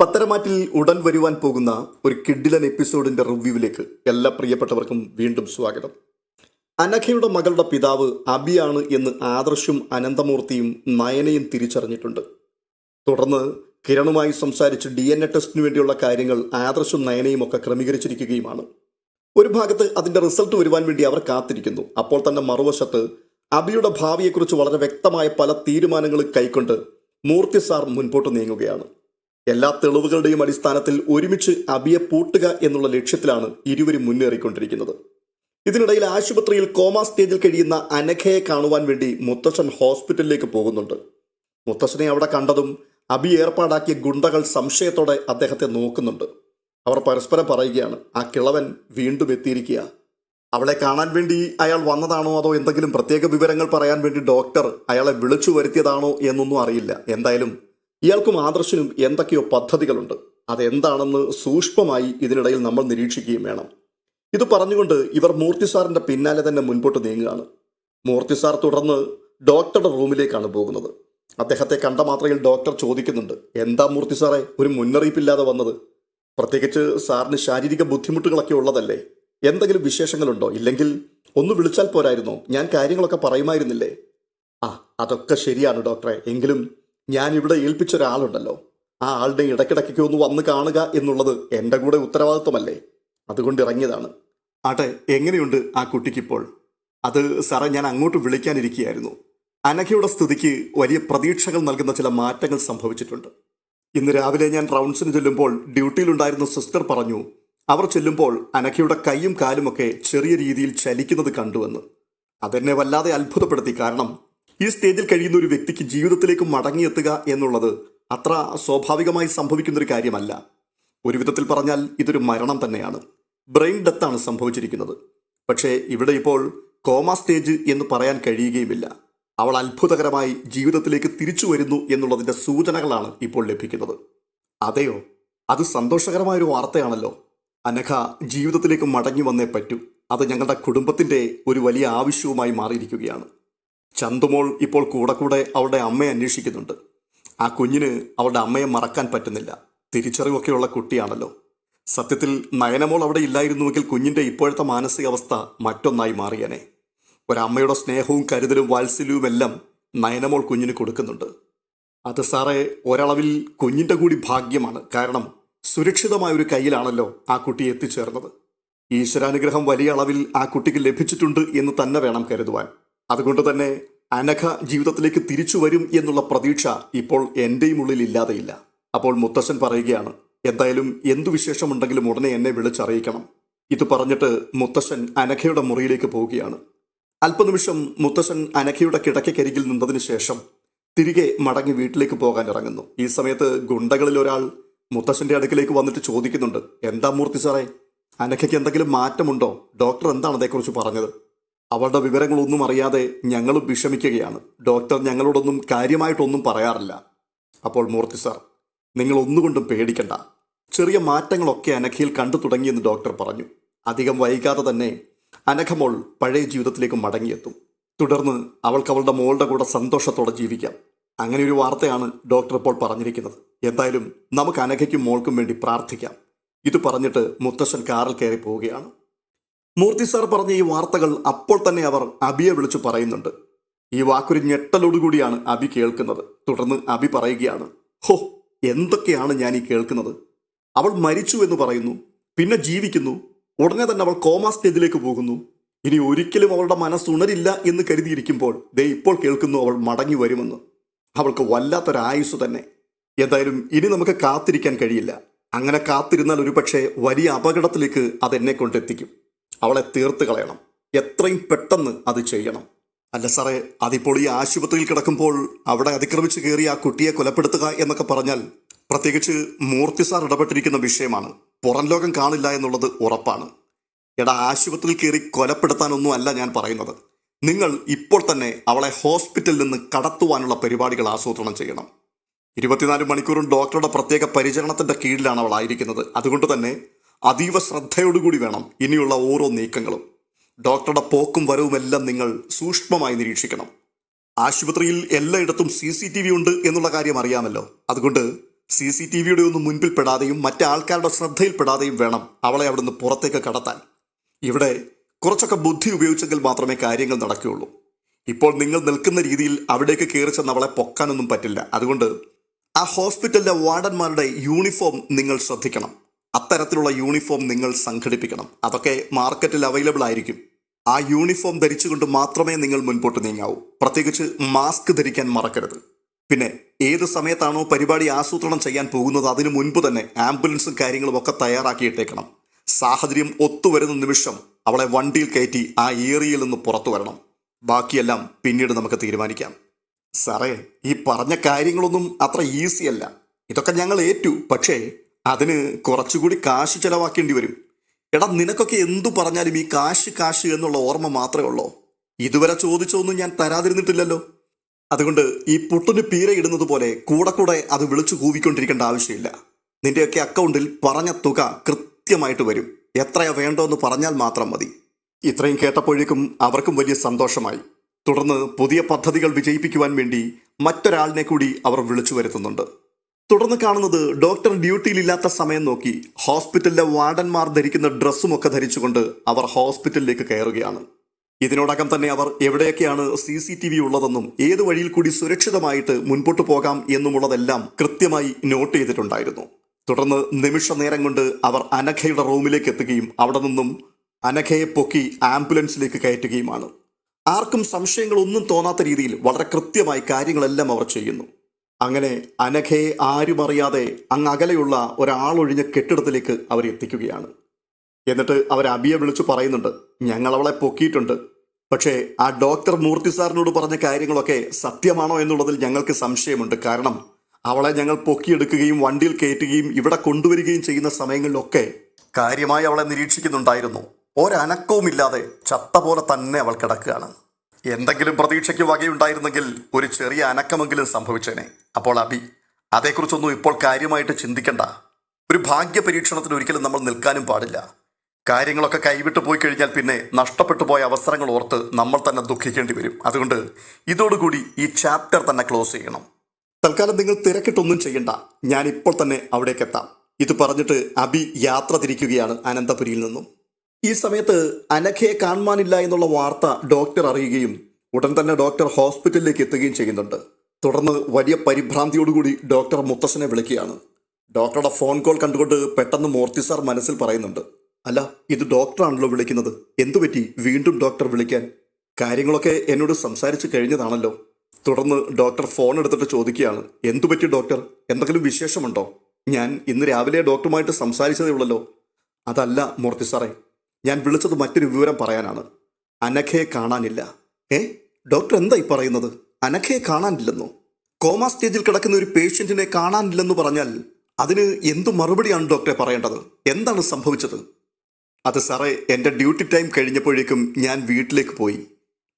പത്തരമാറ്റിൽ ഉടൻ വരുവാൻ പോകുന്ന ഒരു കിഡിലൻ എപ്പിസോഡിന്റെ റിവ്യൂവിലേക്ക് എല്ലാ പ്രിയപ്പെട്ടവർക്കും വീണ്ടും സ്വാഗതം. അനഘയുടെ മകളുടെ പിതാവ് അബിയാണ് എന്ന് ആദർശും അനന്തമൂർത്തിയും നയനയും തിരിച്ചറിഞ്ഞിട്ടുണ്ട്. തുടർന്ന് കിരണുമായി സംസാരിച്ച് ഡി എൻ എ ടെസ്റ്റിന് വേണ്ടിയുള്ള കാര്യങ്ങൾ ആദർശും നയനയും ഒക്കെ ക്രമീകരിച്ചിരിക്കുകയുമാണ്. ഒരു ഭാഗത്ത് അതിന്റെ റിസൾട്ട് വരുവാൻ വേണ്ടി അവർ കാത്തിരിക്കുന്നു. അപ്പോൾ തന്നെ മറുവശത്ത് അബിയുടെ ഭാവിയെക്കുറിച്ച് വളരെ വ്യക്തമായ പല തീരുമാനങ്ങളും കൈക്കൊണ്ട് മൂർത്തി സാർ മുൻപോട്ട് നീങ്ങുകയാണ്. എല്ലാ തെളിവുകളുടെയും അടിസ്ഥാനത്തിൽ ഒരുമിച്ച് അബിയെ പൂട്ടുക എന്നുള്ള ലക്ഷ്യത്തിലാണ് ഇരുവരും മുന്നേറിക്കൊണ്ടിരിക്കുന്നത്. ഇതിനിടയിൽ ആശുപത്രിയിൽ കോമ സ്റ്റേജിൽ കഴിയുന്ന അനഘയെ കാണുവാൻ വേണ്ടി മുത്തശ്ശൻ ഹോസ്പിറ്റലിലേക്ക് പോകുന്നുണ്ട്. മുത്തശ്ശനെ അവിടെ കണ്ടതും അബി ഏർപ്പാടാക്കിയ ഗുണ്ടകൾ സംശയത്തോടെ അദ്ദേഹത്തെ നോക്കുന്നുണ്ട്. അവർ പരസ്പരം പറയുകയാണ് ആ കിളവൻ വീണ്ടും എത്തിയിരിക്കുക അവളെ കാണാൻ വേണ്ടി അയാൾ വന്നതാണോ അതോ എന്തെങ്കിലും പ്രത്യേക വിവരങ്ങൾ പറയാൻ വേണ്ടി ഡോക്ടർ അയാളെ വിളിച്ചു വരുത്തിയതാണോ എന്നൊന്നും അറിയില്ല. എന്തായാലും ഇയാൾക്കും ആദർശനും എന്തൊക്കെയോ പദ്ധതികളുണ്ട്. അതെന്താണെന്ന് സൂക്ഷ്മമായി ഇതിനിടയിൽ നമ്മൾ നിരീക്ഷിക്കുകയും വേണം. ഇത് പറഞ്ഞുകൊണ്ട് ഇവർ മൂർത്തി സാറിന്റെ പിന്നാലെ തന്നെ മുൻപോട്ട് നീങ്ങുകയാണ്. മൂർത്തി സാർ തുടർന്ന് ഡോക്ടറുടെ റൂമിലേക്കാണ് പോകുന്നത്. അദ്ദേഹത്തെ കണ്ട മാത്രയിൽ ഡോക്ടർ ചോദിക്കുന്നുണ്ട് എന്താ മൂർത്തി സാറേ ഒരു മുന്നറിയിപ്പില്ലാതെ വന്നത്? പ്രത്യേകിച്ച് സാറിന് ശാരീരിക ബുദ്ധിമുട്ടുകളൊക്കെ ഉള്ളതല്ലേ? എന്തെങ്കിലും വിശേഷങ്ങളുണ്ടോ? ഇല്ലെങ്കിൽ ഒന്ന് വിളിച്ചാൽ പോരായിരുന്നോ? ഞാൻ കാര്യങ്ങളൊക്കെ പറയുമായിരുന്നില്ലേ? ആ അതൊക്കെ ശരിയാണ് ഡോക്ടറെ. എങ്കിലും ഞാൻ ഇവിടെ ഏൽപ്പിച്ച ഒരാളുണ്ടല്ലോ. ആ ആളുടെ ഇടയ്ക്കിടയ്ക്കൊക്കെ ഒന്ന് വന്ന് കാണുക എന്നുള്ളത് എന്റെ കൂടെ ഉത്തരവാദിത്വമല്ലേ? അതുകൊണ്ട് ഇറങ്ങിയതാണ്. ആട്ടെ എങ്ങനെയുണ്ട് ആ കുട്ടിക്കിപ്പോൾ? അത് സാറേ ഞാൻ അങ്ങോട്ട് വിളിക്കാനിരിക്കുകയായിരുന്നു. അനഘയുടെ സ്ഥിതിക്ക് വലിയ പ്രതീക്ഷകൾ നൽകുന്ന ചില മാറ്റങ്ങൾ സംഭവിച്ചിട്ടുണ്ട്. ഇന്ന് രാവിലെ ഞാൻ റൗണ്ട്സിന് ചെല്ലുമ്പോൾ ഡ്യൂട്ടിയിലുണ്ടായിരുന്ന സിസ്റ്റർ പറഞ്ഞു അവർ ചെല്ലുമ്പോൾ അനഘയുടെ കൈയും കാലുമൊക്കെ ചെറിയ രീതിയിൽ ചലിക്കുന്നത് കണ്ടുവെന്ന്. അതെന്നെ വല്ലാതെ അത്ഭുതപ്പെടുത്തി. കാരണം ഈ സ്റ്റേജിൽ കഴിയുന്ന ഒരു വ്യക്തിക്ക് ജീവിതത്തിലേക്ക് മടങ്ങിയെത്തുക എന്നുള്ളത് അത്ര സ്വാഭാവികമായി സംഭവിക്കുന്ന ഒരു കാര്യമല്ല. ഒരു വിധത്തിൽ പറഞ്ഞാൽ ഇതൊരു മരണം തന്നെയാണ്. ബ്രെയിൻ ഡെത്താണ് സംഭവിച്ചിരിക്കുന്നത്. പക്ഷേ ഇവിടെ ഇപ്പോൾ കോമ സ്റ്റേജ് എന്ന് പറയാൻ കഴിയുകയുമില്ല. അവൾ അത്ഭുതകരമായി ജീവിതത്തിലേക്ക് തിരിച്ചു വരുന്നു എന്നുള്ളതിന്റെ സൂചനകളാണ് ഇപ്പോൾ ലഭിക്കുന്നത്. അതെയോ? അത് സന്തോഷകരമായ ഒരു വാർത്തയാണല്ലോ. അനഘ ജീവിതത്തിലേക്ക് മടങ്ങി വന്നേ പറ്റൂ. അത് ഞങ്ങളുടെ കുടുംബത്തിന്റെ ഒരു വലിയ ആവശ്യവുമായി മാറിയിരിക്കുകയാണ്. ചന്തുമോൾ ഇപ്പോൾ കൂടെ കൂടെ അവളുടെ അമ്മയെ അന്വേഷിക്കുന്നുണ്ട്. ആ കുഞ്ഞിന് അവളുടെ അമ്മയെ മറക്കാൻ പറ്റുന്നില്ല. തിരിച്ചറിവൊക്കെയുള്ള കുട്ടിയാണല്ലോ. സത്യത്തിൽ നയനമോൾ അവിടെ ഇല്ലായിരുന്നുവെങ്കിൽ കുഞ്ഞിന്റെ ഇപ്പോഴത്തെ മാനസികാവസ്ഥ മറ്റൊന്നായി മാറിയനെ. ഒരമ്മയുടെ സ്നേഹവും കരുതലും വാത്സല്യവും എല്ലാം നയനമോൾ കുഞ്ഞിന് കൊടുക്കുന്നുണ്ട്. അത് സാറേ ഒരളവിൽ കുഞ്ഞിന്റെ കൂടി ഭാഗ്യമാണ്. കാരണം സുരക്ഷിതമായ ഒരു കയ്യിലാണല്ലോ ആ കുട്ടി എത്തിച്ചേർന്നത്. ഈശ്വരാനുഗ്രഹം വലിയ അളവിൽ ആ കുട്ടിക്ക് ലഭിച്ചിട്ടുണ്ട് എന്ന് തന്നെ വേണം കരുതുവാൻ. അതുകൊണ്ട് തന്നെ അനഘ ജീവിതത്തിലേക്ക് തിരിച്ചു വരും എന്നുള്ള പ്രതീക്ഷ ഇപ്പോൾ എന്റെയും ഉള്ളിൽ ഇല്ലാതെയില്ല. അപ്പോൾ മുത്തശ്ശൻ പറയുകയാണ് എന്തായാലും എന്തു വിശേഷമുണ്ടെങ്കിലും ഉടനെ എന്നെ വിളിച്ചറിയിക്കണം. ഇത് പറഞ്ഞിട്ട് മുത്തശ്ശൻ അനഘയുടെ മുറിയിലേക്ക് പോവുകയാണ്. അല്പനിമിഷം മുത്തശ്ശൻ അനഘയുടെ കിടക്കക്കരികിൽ നിന്നതിന് ശേഷം തിരികെ മടങ്ങി വീട്ടിലേക്ക് പോകാൻ ഇറങ്ങുന്നു. ഈ സമയത്ത് ഗുണ്ടകളിൽ ഒരാൾ മുത്തശ്ശന്റെ അടുക്കിലേക്ക് വന്നിട്ട് ചോദിക്കുന്നുണ്ട് എന്താ മൂർത്തി സാറേ അനഘയ്ക്ക് എന്തെങ്കിലും മാറ്റമുണ്ടോ? ഡോക്ടർ എന്താണ് അതേക്കുറിച്ച് പറഞ്ഞത്? അവളുടെ വിവരങ്ങളൊന്നും അറിയാതെ ഞങ്ങളും വിഷമിക്കുകയാണ്. ഡോക്ടർ ഞങ്ങളോടൊന്നും കാര്യമായിട്ടൊന്നും പറയാറില്ല. അപ്പോൾ മൂർത്തി സാർ നിങ്ങൾ ഒന്നുകൊണ്ടും പേടിക്കണ്ട. ചെറിയ മാറ്റങ്ങളൊക്കെ അനഘയിൽ കണ്ടു തുടങ്ങിയെന്ന് ഡോക്ടർ പറഞ്ഞു. അധികം വൈകാതെ തന്നെ അനഘമോൾ പഴയ ജീവിതത്തിലേക്ക് മടങ്ങിയെത്തും. തുടർന്ന് അവൾക്ക് അവളുടെ മോളുടെ കൂടെ സന്തോഷത്തോടെ ജീവിക്കാം. അങ്ങനെ ഒരു വാർത്തയാണ് ഡോക്ടർ ഇപ്പോൾ പറഞ്ഞിരിക്കുന്നത്. എന്തായാലും നമുക്ക് അനഘയ്ക്കും മോൾക്കും വേണ്ടി പ്രാർത്ഥിക്കാം. ഇത് പറഞ്ഞിട്ട് മുത്തശ്ശൻ കാറിൽ കയറി പോവുകയാണ്. മൂർത്തി സാർ പറഞ്ഞ ഈ വാർത്തകൾ അപ്പോൾ തന്നെ അവർ അബിയെ വിളിച്ചു പറയുന്നുണ്ട്. ഈ വാക്കൊരു ഞെട്ടലോടുകൂടിയാണ് അബി കേൾക്കുന്നത്. തുടർന്ന് അബി പറയുകയാണ് ഹോ എന്തൊക്കെയാണ് ഞാൻ ഈ കേൾക്കുന്നത്? അവൾ മരിച്ചു എന്ന് പറയുന്നു പിന്നെ ജീവിക്കുന്നു ഉടനെ തന്നെ അവൾ കോമ സ്റ്റേജിലേക്ക് പോകുന്നു. ഇനി ഒരിക്കലും അവളുടെ മനസ്സുണരില്ല എന്ന് കരുതിയിരിക്കുമ്പോൾ ദേ ഇപ്പോൾ കേൾക്കുന്നു അവൾ മടങ്ങി വരുമെന്ന്. അവൾക്ക് വല്ലാത്തൊരായുസ് തന്നെ. എന്തായാലും ഇനി നമുക്ക് കാത്തിരിക്കാൻ കഴിയില്ല. അങ്ങനെ കാത്തിരുന്നാൽ ഒരുപക്ഷെ വലിയ അപകടത്തിലേക്ക് അതെന്നെ കൊണ്ടെത്തിക്കും. അവളെ തീർത്ത് കളയണം. എത്രയും പെട്ടെന്ന് അത് ചെയ്യണം. അല്ല സാറേ അതിപ്പോൾ ഈ ആശുപത്രിയിൽ കിടക്കുമ്പോൾ അവിടെ അതിക്രമിച്ച് കയറി ആ കുട്ടിയെ കൊലപ്പെടുത്തുക എന്നൊക്കെ പറഞ്ഞാൽ പ്രത്യേകിച്ച് മൂർത്തി സാർ ഇടപെട്ടിരിക്കുന്ന വിഷയമാണ്. പുറം ലോകം കാണില്ല എന്നുള്ളത് ഉറപ്പാണ്. എടാ ആശുപത്രിയിൽ കയറി കൊലപ്പെടുത്താനൊന്നും അല്ല ഞാൻ പറയുന്നത്. നിങ്ങൾ ഇപ്പോൾ തന്നെ അവളെ ഹോസ്പിറ്റലിൽ നിന്ന് കടത്തുവാനുള്ള പരിപാടികൾ ആസൂത്രണം ചെയ്യണം. ഇരുപത്തിനാല് മണിക്കൂറും ഡോക്ടറുടെ പ്രത്യേക പരിചരണത്തിന്റെ കീഴിലാണ് അവൾ ആയിരിക്കുന്നത്. അതുകൊണ്ട് തന്നെ അതീവ ശ്രദ്ധയോടുകൂടി വേണം ഇനിയുള്ള ഓരോ നീക്കങ്ങളും. ഡോക്ടറുടെ പോക്കും വരവുമെല്ലാം നിങ്ങൾ സൂക്ഷ്മമായി നിരീക്ഷിക്കണം. ആശുപത്രിയിൽ എല്ലായിടത്തും സി സി ടി വി ഉണ്ട് എന്നുള്ള കാര്യം അറിയാമല്ലോ. അതുകൊണ്ട് സി സി ടി വിയുടെ ഒന്നും മുൻപിൽ പെടാതെയും മറ്റു ആൾക്കാരുടെ ശ്രദ്ധയിൽപ്പെടാതെയും വേണം അവളെ അവിടുന്ന് പുറത്തേക്ക് കടത്താൻ. ഇവിടെ കുറച്ചൊക്കെ ബുദ്ധി ഉപയോഗിച്ചെങ്കിൽ മാത്രമേ കാര്യങ്ങൾ നടക്കുകയുള്ളൂ. ഇപ്പോൾ നിങ്ങൾ നിൽക്കുന്ന രീതിയിൽ അവിടേക്ക് കയറി ചെന്ന് അവളെ പൊക്കാനൊന്നും പറ്റില്ല. അതുകൊണ്ട് ആ ഹോസ്പിറ്റലിലെ വാർഡന്മാരുടെ യൂണിഫോം നിങ്ങൾ ശ്രദ്ധിക്കണം. അത്തരത്തിലുള്ള യൂണിഫോം നിങ്ങൾ സംഘടിപ്പിക്കണം. അതൊക്കെ മാർക്കറ്റിൽ അവൈലബിൾ ആയിരിക്കും. ആ യൂണിഫോം ധരിച്ചുകൊണ്ട് മാത്രമേ നിങ്ങൾ മുൻപോട്ട് നീങ്ങാവൂ. പ്രത്യേകിച്ച് മാസ്ക് ധരിക്കാൻ മറക്കരുത്. പിന്നെ ഏത് സമയത്താണോ പരിപാടി ആസൂത്രണം ചെയ്യാൻ പോകുന്നത് അതിനു മുൻപ് തന്നെ ആംബുലൻസും കാര്യങ്ങളും ഒക്കെ തയ്യാറാക്കിയിട്ടേക്കണം. സാഹചര്യം ഒത്തുവരുന്ന നിമിഷം അവളെ വണ്ടിയിൽ കയറ്റി ആ ഏരിയയിൽ നിന്ന് പുറത്തു വരണം. ബാക്കിയെല്ലാം പിന്നീട് നമുക്ക് തീരുമാനിക്കാം. സാറേ ഈ പറഞ്ഞ കാര്യങ്ങളൊന്നും അത്ര ഈസി അല്ല ഇതൊക്കെ ഞങ്ങൾ ഏറ്റു. പക്ഷേ അതിന് കുറച്ചുകൂടി കാശ് ചെലവാക്കേണ്ടി വരും. എടാ നിനക്കൊക്കെ എന്തു പറഞ്ഞാലും ഈ കാശ് കാശ് എന്നുള്ള ഓർമ്മ മാത്രമേ ഉള്ളൂ? ഇതുവരെ ചോദിച്ചൊന്നും ഞാൻ തരാതിരുന്നിട്ടില്ലല്ലോ. അതുകൊണ്ട് ഈ പുട്ടിന് പീര ഇടുന്നത് പോലെ കൂടെ കൂടെ അത് വിളിച്ചു കൂവിക്കൊണ്ടിരിക്കേണ്ട ആവശ്യമില്ല. നിന്റെയൊക്കെ അക്കൗണ്ടിൽ പറഞ്ഞ തുക കൃത്യമായിട്ട് വരും. എത്രയാ വേണ്ടോന്ന് പറഞ്ഞാൽ മാത്രം മതി. ഇത്രയും കേട്ടപ്പോഴേക്കും അവർക്കും വലിയ സന്തോഷമായി. തുടർന്ന് പുതിയ പദ്ധതികൾ വിജയിപ്പിക്കുവാൻ വേണ്ടി മറ്റൊരാളിനെ കൂടി അവർ വിളിച്ചു വരുത്തുന്നുണ്ട്. തുടർന്ന് കാണുന്നത് ഡോക്ടർ ഡ്യൂട്ടിയിലില്ലാത്ത സമയം നോക്കി ഹോസ്പിറ്റലിലെ വാർഡന്മാർ ധരിക്കുന്ന ഡ്രസ്സും ഒക്കെ ധരിച്ചുകൊണ്ട് അവർ ഹോസ്പിറ്റലിലേക്ക് കയറുകയാണ്. ഇതിനോടകം തന്നെ അവർ എവിടെയൊക്കെയാണ് സി സി ടി വി ഉള്ളതെന്നും ഏത് വഴിയിൽ കൂടി സുരക്ഷിതമായിട്ട് മുൻപോട്ട് പോകാം എന്നുമുള്ളതെല്ലാം കൃത്യമായി നോട്ട് ചെയ്തിട്ടുണ്ടായിരുന്നു. തുടർന്ന് നിമിഷ നേരം കൊണ്ട് അവർ അനഘയുടെ റൂമിലേക്ക് എത്തുകയും അവിടെ നിന്നും അനഘയെ പൊക്കി ആംബുലൻസിലേക്ക് കയറ്റുകയുമാണ്. ആർക്കും സംശയങ്ങളൊന്നും തോന്നാത്ത രീതിയിൽ വളരെ കൃത്യമായി കാര്യങ്ങളെല്ലാം അവർ ചെയ്യുന്നു. അങ്ങനെ അനഘയെ ആരുമറിയാതെ അങ്ങ് അകലെയുള്ള ഒരാളൊഴിഞ്ഞ കെട്ടിടത്തിലേക്ക് അവർ എത്തിക്കുകയാണ്. എന്നിട്ട് അവർ അബിയെ വിളിച്ചു പറയുന്നുണ്ട് ഞങ്ങൾ അവളെ പൊക്കിയിട്ടുണ്ട്. പക്ഷേ ആ ഡോക്ടർ മൂർത്തി സാറിനോട് പറഞ്ഞ കാര്യങ്ങളൊക്കെ സത്യമാണോ എന്നുള്ളതിൽ ഞങ്ങൾക്ക് സംശയമുണ്ട്. കാരണം അവളെ ഞങ്ങൾ പൊക്കിയെടുക്കുകയും വണ്ടിയിൽ കയറ്റുകയും ഇവിടെ കൊണ്ടുവരികയും ചെയ്യുന്ന സമയങ്ങളിലൊക്കെ കാര്യമായി അവളെ നിരീക്ഷിക്കുന്നുണ്ടായിരുന്നു. ഒരനക്കവുമില്ലാതെ ചത്ത പോലെ തന്നെ അവൾ കിടക്കുകയാണ്. എന്തെങ്കിലും പ്രതീക്ഷയ്ക്ക് വകയുണ്ടായിരുന്നെങ്കിൽ ഒരു ചെറിയ അനക്കമെങ്കിലും സംഭവിച്ചേനെ. അപ്പോൾ അബി അതേക്കുറിച്ചൊന്നും ഇപ്പോൾ കാര്യമായിട്ട് ചിന്തിക്കണ്ട. ഒരു ഭാഗ്യ പരീക്ഷണത്തിന് ഒരിക്കലും നമ്മൾ നിൽക്കാനും പാടില്ല. കാര്യങ്ങളൊക്കെ കൈവിട്ട് പോയി കഴിഞ്ഞാൽ പിന്നെ നഷ്ടപ്പെട്ടു പോയ അവസരങ്ങൾ ഓർത്ത് നമ്മൾ തന്നെ ദുഃഖിക്കേണ്ടി വരും. അതുകൊണ്ട് ഇതോടുകൂടി ഈ ചാപ്റ്റർ തന്നെ ക്ലോസ് ചെയ്യണം. തൽക്കാലം നിങ്ങൾ തിരക്കിട്ടൊന്നും ചെയ്യണ്ട. ഞാൻ ഇപ്പോൾ തന്നെ അവിടേക്ക് എത്താം ഇത് പറഞ്ഞിട്ട് അബി യാത്ര തിരിക്കുകയാണ് അനന്തപുരിയിൽ നിന്നും. ഈ സമയത്ത് അനഘയെ കാണുവാനില്ല എന്നുള്ള വാർത്ത ഡോക്ടർ അറിയുകയും ഉടൻ തന്നെ ഡോക്ടർ ഹോസ്പിറ്റലിലേക്ക് എത്തുകയും ചെയ്യുന്നുണ്ട്. തുടർന്ന് വലിയ പരിഭ്രാന്തിയോടുകൂടി ഡോക്ടർ മുത്തശ്ശനെ വിളിക്കുകയാണ്. ഡോക്ടറുടെ ഫോൺ കോൾ കണ്ടുകൊണ്ട് പെട്ടെന്ന് മൂർത്തി സാർ മനസ്സിൽ പറയുന്നുണ്ട്. അല്ല ഇത് ഡോക്ടറാണല്ലോ വിളിക്കുന്നത്. എന്തുപറ്റി വീണ്ടും ഡോക്ടർ വിളിക്കാൻ? കാര്യങ്ങളൊക്കെ എന്നോട് സംസാരിച്ചു കഴിഞ്ഞതാണല്ലോ. തുടർന്ന് ഡോക്ടർ ഫോൺ എടുത്തിട്ട് ചോദിക്കുകയാണ്. എന്തുപറ്റി ഡോക്ടർ? എന്തെങ്കിലും വിശേഷമുണ്ടോ? ഞാൻ ഇന്ന് രാവിലെ ഡോക്ടറുമായിട്ട് സംസാരിച്ചതേ ഉള്ളല്ലോ. അതല്ല മൂർത്തി സാറേ. ഞാൻ വിളിച്ചത് മറ്റൊരു വിവരം പറയാനാണ്. അനഘയെ കാണാനില്ല. ഏ? ഡോക്ടർ എന്തായി പറയുന്നത്? അനഘയെ കാണാനില്ലെന്നോ? കോമ സ്റ്റേജിൽ കിടക്കുന്ന ഒരു പേഷ്യന്റിനെ കാണാനില്ലെന്ന് പറഞ്ഞാൽ അതിന് എന്തു മറുപടിയാണ് ഡോക്ടറെ പറയേണ്ടത്? എന്താണ് സംഭവിച്ചത്? അത് സാറേ എന്റെ ഡ്യൂട്ടി ടൈം കഴിഞ്ഞപ്പോഴേക്കും ഞാൻ വീട്ടിലേക്ക് പോയി.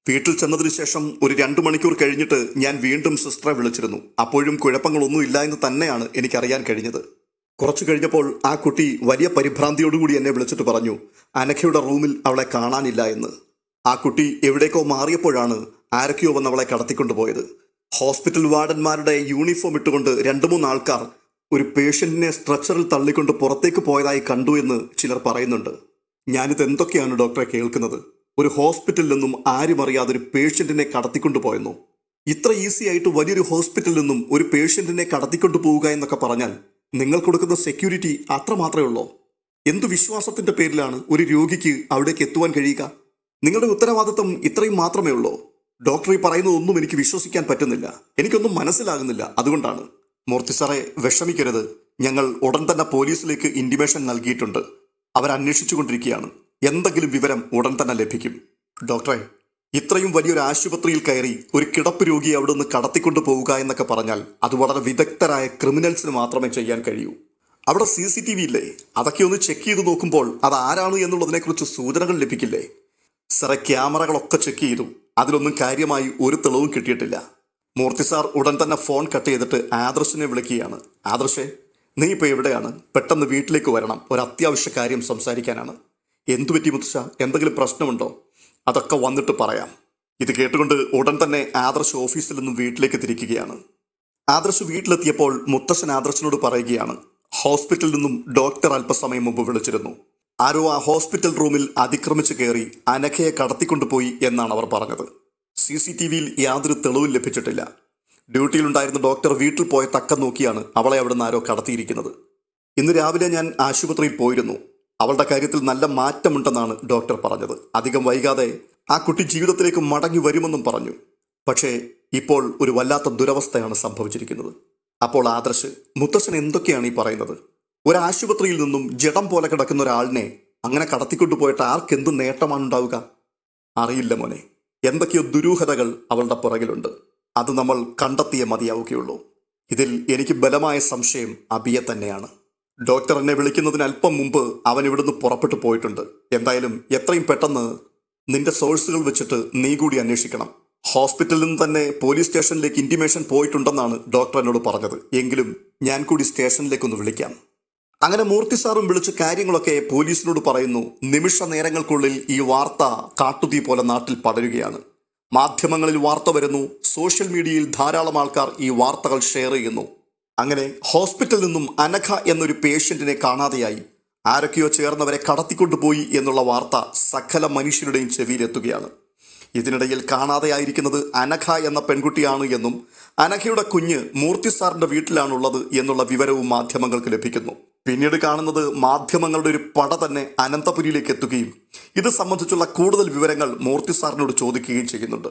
വീട്ടിൽ ചെന്നതിന് ശേഷം ഒരു രണ്ടു മണിക്കൂർ കഴിഞ്ഞിട്ട് ഞാൻ വീണ്ടും സിസ്റ്ററെ വിളിച്ചിരുന്നു. അപ്പോഴും കുഴപ്പങ്ങളൊന്നുമില്ല എന്ന് തന്നെയാണ് എനിക്കറിയാൻ കഴിഞ്ഞത്. കുറച്ചു കഴിഞ്ഞപ്പോൾ ആ കുട്ടി വലിയ പരിഭ്രാന്തിയോടുകൂടി എന്നെ വിളിച്ചിട്ട് പറഞ്ഞു അനഘയുടെ റൂമിൽ അവളെ കാണാനില്ല എന്ന്. ആ കുട്ടി എവിടേക്കോ മാറിയപ്പോഴാണ് ആരൊക്കെയോ വന്ന് അവളെ കടത്തിക്കൊണ്ടുപോയത് ഹോസ്പിറ്റൽ വാർഡന്മാരുടെ യൂണിഫോം ഇട്ടുകൊണ്ട് രണ്ടു മൂന്ന് ആൾക്കാർ ഒരു പേഷ്യന്റിനെ സ്ട്രെച്ചറിൽ തള്ളിക്കൊണ്ട് പുറത്തേക്ക് പോയതായി കണ്ടു എന്ന് ചിലർ പറയുന്നുണ്ട്. ഞാനിത് എന്തൊക്കെയാണ് ഡോക്ടറെ കേൾക്കുന്നത്? ഒരു ഹോസ്പിറ്റലിൽ നിന്നും ആരും അറിയാതെ ഒരു പേഷ്യന്റിനെ കടത്തിക്കൊണ്ടു പോയെന്നു? ഇത്ര ഈസി ആയിട്ട് വലിയൊരു ഹോസ്പിറ്റലിൽ നിന്നും ഒരു പേഷ്യന്റിനെ കടത്തിക്കൊണ്ടു പോവുക എന്നൊക്കെ പറഞ്ഞാൽ നിങ്ങൾ കൊടുക്കുന്ന സെക്യൂരിറ്റി അത്ര മാത്രമേ ഉള്ളൂ? എന്തു വിശ്വാസത്തിന്റെ പേരിലാണ് ഒരു രോഗിക്ക് അവിടേക്ക് എത്തുവാൻ കഴിയുക? നിങ്ങളുടെ ഉത്തരവാദിത്വം ഇത്രയും മാത്രമേ ഉള്ളൂ? ഡോക്ടർ ഈ പറയുന്നതൊന്നും എനിക്ക് വിശ്വസിക്കാൻ പറ്റുന്നില്ല. എനിക്കൊന്നും മനസ്സിലാകുന്നില്ല. അതുകൊണ്ടാണ്. മൂർത്തി സാറെ വിഷമിക്കരുത്. ഞങ്ങൾ ഉടൻ തന്നെ പോലീസിലേക്ക് ഇന്റിമേഷൻ നൽകിയിട്ടുണ്ട്. അവർ അന്വേഷിച്ചുകൊണ്ടിരിക്കുകയാണ് എന്തെങ്കിലും വിവരം ഉടൻ തന്നെ ലഭിക്കും. ഡോക്ടറെ ഇത്രയും വലിയൊരു ആശുപത്രിയിൽ കയറി ഒരു കിടപ്പ് രോഗിയെ അവിടെ നിന്ന് കടത്തിക്കൊണ്ടു പോവുക എന്നൊക്കെ പറഞ്ഞാൽ അത് വളരെ വിദഗ്ധരായ ക്രിമിനൽസിന് മാത്രമേ ചെയ്യാൻ കഴിയൂ. അവിടെ സി സി ടി വി ഇല്ലേ? അതൊക്കെ ഒന്ന് ചെക്ക് ചെയ്ത് നോക്കുമ്പോൾ അത് ആരാണ് എന്നുള്ളതിനെക്കുറിച്ച് സൂചനകൾ ലഭിക്കില്ലേ? സാറെ ക്യാമറകളൊക്കെ ചെക്ക് ചെയ്തു. അതിലൊന്നും കാര്യമായി ഒരു തെളിവും കിട്ടിയിട്ടില്ല. മൂർത്തി സാർ ഉടൻ തന്നെ ഫോൺ കട്ട് ചെയ്തിട്ട് ആദർശിനെ വിളിക്കുകയാണ്. ആദർശേ നീ ഇപ്പോൾ എവിടെയാണ്? പെട്ടെന്ന് വീട്ടിലേക്ക് വരണം. ഒരു അത്യാവശ്യ കാര്യം സംസാരിക്കാനാണ്. എന്തു പറ്റി മുത്തശ്ശ? എന്തെങ്കിലും പ്രശ്നമുണ്ടോ? അതൊക്കെ വന്നിട്ട് പറയാം. ഇത് കേട്ടുകൊണ്ട് ഉടൻ തന്നെ ആദർശ് ഓഫീസിൽ നിന്നും വീട്ടിലേക്ക് തിരിക്കുകയാണ്. ആദർശ് വീട്ടിലെത്തിയപ്പോൾ മുത്തശ്ശൻ ആദർശിനോട് പറയുകയാണ് ഹോസ്പിറ്റലിൽ നിന്നും ഡോക്ടർ അല്പസമയം മുമ്പ് വിളിച്ചിരുന്നു. ആരോ ആ ഹോസ്പിറ്റൽ റൂമിൽ അതിക്രമിച്ചു കയറി അനഘയെ കടത്തിക്കൊണ്ടുപോയി എന്നാണ് അവർ പറഞ്ഞത്. സി സി ടി വിയിൽ യാതൊരു തെളിവും ലഭിച്ചിട്ടില്ല. ഡ്യൂട്ടിയിലുണ്ടായിരുന്ന ഡോക്ടർ വീട്ടിൽ പോയ തക്കം നോക്കിയാണ് അവളെ അവിടുന്ന് ആരോ കടത്തിയിരിക്കുന്നത്. ഇന്ന് രാവിലെ ഞാൻ ആശുപത്രിയിൽ പോയിരുന്നു. അവളുടെ കാര്യത്തിൽ നല്ല മാറ്റമുണ്ടെന്നാണ് ഡോക്ടർ പറഞ്ഞത്. അധികം വൈകാതെ ആ കുട്ടി ജീവിതത്തിലേക്ക് മടങ്ങി വരുമെന്നും പറഞ്ഞു. പക്ഷേ ഇപ്പോൾ ഒരു വല്ലാത്ത ദുരവസ്ഥയാണ് സംഭവിച്ചിരിക്കുന്നത്. അപ്പോൾ ആദർശ് മുത്തശ്ശൻ എന്തൊക്കെയാണ് ഈ പറയുന്നത്? ഒരാശുപത്രിയിൽ നിന്നും ജഡം പോലെ കിടക്കുന്ന ഒരാളിനെ അങ്ങനെ കടത്തിക്കൊണ്ടുപോയിട്ട് ആർക്കെന്ത് നേട്ടമാണ് ഉണ്ടാവുക അറിയില്ല മോനെ. എന്തൊക്കെയോ ദുരൂഹതകൾ അവളുടെ പുറകിലുണ്ട്. അത് നമ്മൾ കണ്ടെത്തിയേ മതിയാവുകയുള്ളൂ. ഇതിൽ എനിക്ക് ബലമായ സംശയം അബിയെ തന്നെയാണ്. ഡോക്ടർ എന്നെ വിളിക്കുന്നതിന് അല്പം മുമ്പ് അവൻ ഇവിടുന്ന് പുറപ്പെട്ടു പോയിട്ടുണ്ട്. എന്തായാലും എത്രയും പെട്ടെന്ന് നിന്റെ സോഴ്സുകൾ വെച്ചിട്ട് നീ കൂടി അന്വേഷിക്കണം. ഹോസ്പിറ്റലിൽ നിന്ന് തന്നെ പോലീസ് സ്റ്റേഷനിലേക്ക് ഇന്റിമേഷൻ പോയിട്ടുണ്ടെന്നാണ് ഡോക്ടർ എന്നോട് പറഞ്ഞത്. എങ്കിലും ഞാൻ കൂടി സ്റ്റേഷനിലേക്കൊന്ന് വിളിക്കാം. അങ്ങനെ മൂർത്തി സാറും വിളിച്ച് കാര്യങ്ങളൊക്കെ പോലീസിനോട് പറയുന്നു. നിമിഷ നേരങ്ങൾക്കുള്ളിൽ ഈ വാർത്ത കാട്ടുതീ പോലെ നാട്ടിൽ പടരുകയാണ്. മാധ്യമങ്ങളിൽ വാർത്ത വരുന്നു. സോഷ്യൽ മീഡിയയിൽ ധാരാളം ആൾക്കാർ ഈ വാർത്തകൾ ഷെയർ ചെയ്യുന്നു. അങ്ങനെ ഹോസ്പിറ്റലിൽ നിന്നും അനഘ എന്നൊരു പേഷ്യന്റിനെ കാണാതെയായി. ആരൊക്കെയോ ചേർന്നവരെ കടത്തിക്കൊണ്ടുപോയി എന്നുള്ള വാർത്ത സകല മനുഷ്യരുടെയും ചെവിയിലെത്തുകയാണ്. ഇതിനിടയിൽ കാണാതെയായിരിക്കുന്നത് അനഘ എന്ന പെൺകുട്ടിയാണ് എന്നും അനഘയുടെ കുഞ്ഞ് മൂർത്തി സാറിന്റെ വീട്ടിലാണുള്ളത് എന്നുള്ള വിവരവും മാധ്യമങ്ങൾക്ക് ലഭിക്കുന്നു. പിന്നീട് കാണുന്നത് മാധ്യമങ്ങളുടെ ഒരു പട തന്നെ അനന്തപുരിയിലേക്ക് എത്തുകയും ഇത് സംബന്ധിച്ചുള്ള കൂടുതൽ വിവരങ്ങൾ മൂർത്തി സാറിനോട് ചോദിക്കുകയും ചെയ്യുന്നുണ്ട്.